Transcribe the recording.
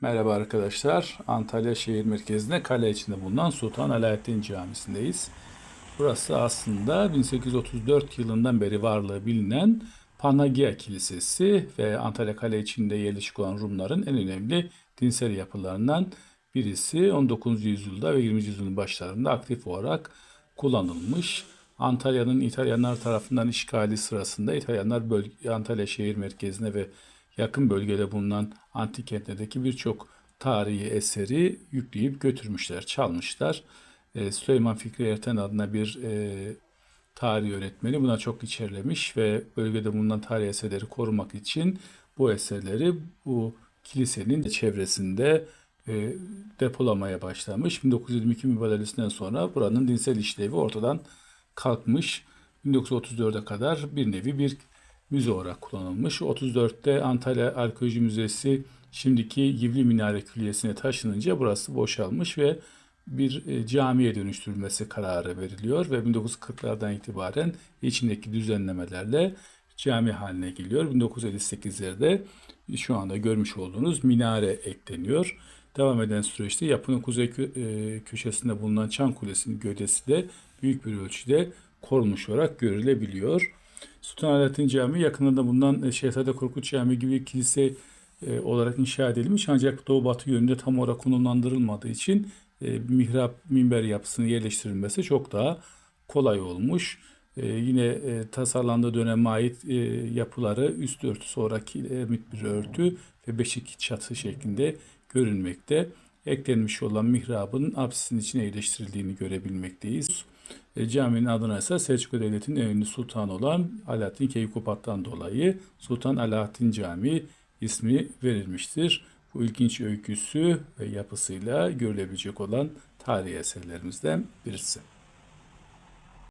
Merhaba arkadaşlar. Antalya şehir merkezinde kale içinde bulunan Sultan Alaaddin Camisi'ndeyiz. Burası aslında 1834 yılından beri varlığı bilinen Panagia Kilisesi ve Antalya Kale içinde yerleşik olan Rumların en önemli dinsel yapılarından birisi. 19. yüzyılda ve 20. yüzyılın başlarında aktif olarak kullanılmış. Antalya'nın İtalyanlar tarafından işgali sırasında İtalyanlar bölge, Antalya şehir merkezine ve yakın bölgede bulunan antik kentlerdeki birçok tarihi eseri yükleyip götürmüşler, çalmışlar. Ee, Süleyman Fikri Erten adına bir e, tarih öğretmeni buna çok içerlemiş ve bölgede bulunan tarihi eserleri korumak için bu eserleri bu kilisenin çevresinde e, depolamaya başlamış. 1922 mübadelesinden sonra buranın dinsel işlevi ortadan kalkmış. 1934'e kadar bir nevi bir müze olarak kullanılmış. 34'te Antalya Arkeoloji Müzesi şimdiki Yivli Minare Külliyesi'ne taşınınca burası boşalmış ve bir e, camiye dönüştürülmesi kararı veriliyor ve 1940'lardan itibaren içindeki düzenlemelerle cami haline geliyor. 1958'lerde şu anda görmüş olduğunuz minare ekleniyor. Devam eden süreçte yapının kuzey e, köşesinde bulunan Çan Kulesi'nin gövdesi de büyük bir ölçüde korunmuş olarak görülebiliyor. Sultanahmettin Camii yakınında bulunan e, Şehzade Korkut Camii gibi kilise e, olarak inşa edilmiş ancak doğu batı yönünde tam olarak konumlandırılmadığı için e, mihrap minber yapısını yerleştirilmesi çok daha kolay olmuş. Yine e, tasarlandığı döneme ait yapıları üst örtüsü olarak kiremit bir örtü ve beşik çatı şeklinde görünmekte. Eklenmiş olan mihrabın apsisin içine yerleştirildiğini görebilmekteyiz. E, caminin adına ise Selçuklu Devleti'nin en ünlü sultanı olan Alaaddin Keykupat'tan dolayı Sultan Alaaddin Camii ismi verilmiştir. Bu ilginç öyküsü ve yapısıyla görülebilecek olan tarihi eserlerimizden birisi.